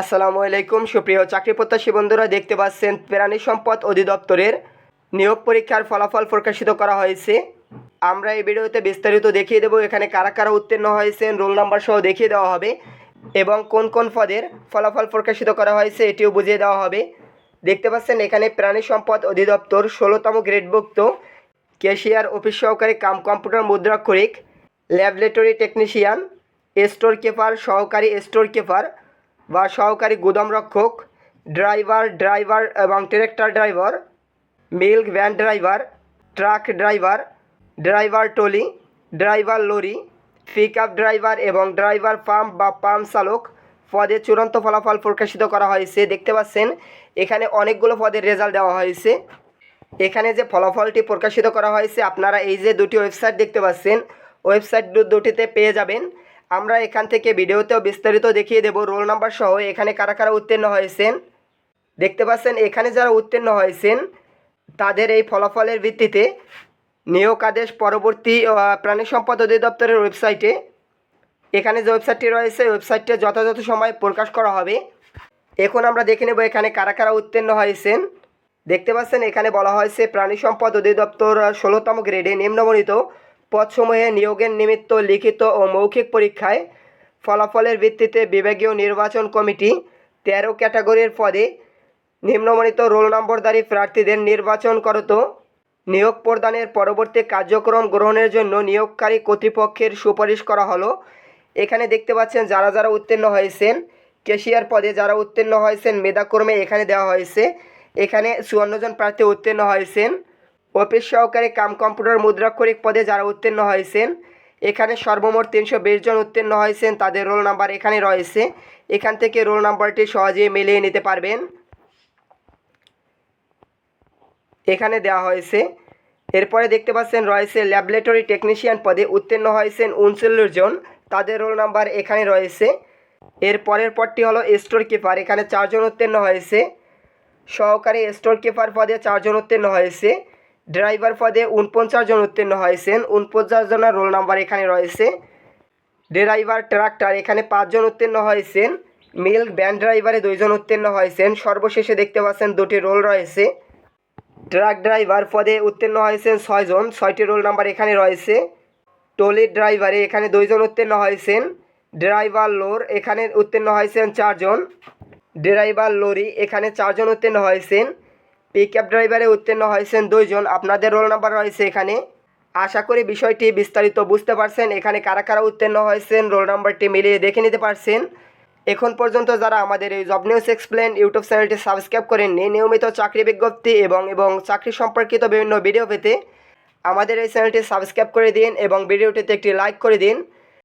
আসসালামু আলাইকুম, সুপ্রিয় চাকরি প্রত্যাশী বন্ধুরা, দেখতে পাচ্ছেন প্রাণী সম্পদ অধিদপ্তরের নিয়োগ পরীক্ষার ফলাফল প্রকাশিত করা হয়েছে। আমরা এই ভিডিওতে বিস্তারিত দেখিয়ে দেবো এখানে কারা কারা উত্তীর্ণ হয়েছেন, রোল নাম্বার সহ দেখিয়ে দেওয়া হবে এবং কোন কোন পদের ফলাফল প্রকাশিত করা হয়েছে, এটিও বুঝিয়ে দেওয়া হবে। দেখতে পাচ্ছেন এখানে প্রাণী সম্পদ অধিদপ্তর ষোলোতম গ্রেডভুক্ত ক্যাশিয়ার অফিস সহকারী কাম কম্পিউটার মুদ্রাক্ষরিক, ল্যাবরেটরি টেকনিশিয়ান স্টোর কিপার সহকারী স্টোর কিপার বা সহকারী গুদাম রক্ষক, ড্রাইভার ড্রাইভার এবং tractor driver, milk van driver, truck driver driver trolley driver lorry pick up driver এবং ড্রাইভার পাম্প বা পাম্প চালক পদে চূড়ান্ত ফলাফল প্রকাশিত করা হয়েছে। দেখতে পাচ্ছেন, এখানে অনেকগুলো পদের রেজাল্ট দেওয়া হয়েছে। এখানে যে ফলাফলটি প্রকাশিত করা হয়েছে, আপনারা এই যে দুটি ওয়েবসাইট দেখতে পাচ্ছেন, ওয়েবসাইট দুটিতে পেয়ে যাবেন। আমরা এখান থেকে ভিডিওতেও বিস্তারিত দেখিয়ে দেব। রোল নাম্বার সহ এখানে কারা কারা উত্তীর্ণ হয়েছেন। দেখতে পাচ্ছেন, এখানে যারা উত্তীর্ণ হয়েছেন, তাদের এই ফলাফলের ভিত্তিতে নিয়োগ আদেশ পরবর্তী প্রাণী সম্পদ অধিদপ্তরের ওয়েবসাইটে, এখানে যে ওয়েবসাইটটি রয়েছে ওয়েবসাইটে যথাযথ সময় প্রকাশ করা হবে। এখন আমরা দেখে নেব এখানে কারা কারা উত্তীর্ণ হয়েছেন। দেখতে পাচ্ছেন, এখানে বলা হয়েছে প্রাণী সম্পদ অধিদপ্তর ষোলোতম গ্রেডে নিম্নবর্ণিত পদসমূহে নিয়োগের নিমিত্ত লিখিত ও মৌখিক পরীক্ষায় ফলাফলের ভিত্তিতে বিভাগীয় নির্বাচন কমিটি তেরো ক্যাটাগরির পদে নিম্নবর্ণিত রোল নম্বরধারী প্রার্থীদের নির্বাচন করত। নিয়োগ প্রদানের পরবর্তী কার্যক্রম গ্রহণের জন্য নিয়োগকারী কর্তৃপক্ষের সুপারিশ করা হলো। এখানে দেখতে পাচ্ছেন, যারা যারা উত্তীর্ণ হয়েছেন, কেশিয়ার পদে যারা উত্তীর্ণ হয়েছেন, মেধাক্রমে এখানে দেওয়া হয়েছে। এখানে চুয়ান্ন জন প্রার্থী উত্তীর্ণ হয়েছেন। অফিস সহকারী কাম কম্পিউটার মুদ্রাক্ষরিক পদে যারা উত্তীর্ণ হয়েছেন, এখানে সর্বমোট তিনশো বিশ জন উত্তীর্ণ হয়েছেন, তাদের রোল নাম্বার এখানে রয়েছে। এখান থেকে রোল নাম্বারটি সহজেই মিলিয়ে নিতে পারবেন। এখানে দেওয়া হয়েছে, এরপরে দেখতে পাচ্ছেন রয়েছে ল্যাবরেটরি টেকনিশিয়ান পদে উত্তীর্ণ হয়েছেন উনচল্লিশ জন, তাদের রোল নাম্বার এখানে রয়েছে। এর পরের পদটি হলো স্টোর কিপার এখানে চারজন উত্তীর্ণ হয়েছে। সহকারী স্টোর কিপার পদে চারজন উত্তীর্ণ হয়েছে। ড্রাইভার পদে উনপঞ্চাশ জন উত্তীর্ণ হয়েছেন। উনপঞ্চাশ জনের রোল নাম্বার এখানে রয়েছে। ড্রাইভার, ট্রাক্টর, এখানে পাঁচজন উত্তীর্ণ হয়েছেন। মিল্ক ভ্যান ড্রাইভারে দুইজন উত্তীর্ণ হয়েছেন। সর্বশেষে দেখতে পাচ্ছেন দুটি রোল রয়েছে। ট্রাক ড্রাইভার পদে উত্তীর্ণ হয়েছেন ছয়জন ছয়টি রোল নাম্বার এখানে রয়েছে। টলি ড্রাইভারে এখানে দুইজন উত্তীর্ণ হয়েছেন। ড্রাইভার লোর এখানে উত্তীর্ণ হয়েছেন চারজন ড্রাইভার লরি এখানে চারজন উত্তীর্ণ হয়েছেন। পিক আপ ড্রাইভারে উত্তীর্ণ হয়েছেন দুইজন। আপনাদের রোল নাম্বার রয়েছে এখানে। আশা করি বিষয়টি বিস্তারিত বুঝতে পারছেন। এখানে কারা কারা উত্তীর্ণ হয়েছেন রোল নাম্বারটি মিলিয়ে দেখে নিতে পারছেন। এখন পর্যন্ত যারা আমাদের এই জব নিউজ এক্সপ্লেন ইউটিউব চ্যানেলটি সাবস্ক্রাইব করেননি, নিয়মিত চাকরি বিজ্ঞপ্তি এবং এবং চাকরি সম্পর্কিত বিভিন্ন ভিডিও পেতে আমাদের এই চ্যানেলটি সাবস্ক্রাইব করে দিন এবং ভিডিওটিতে একটি লাইক করে দিন।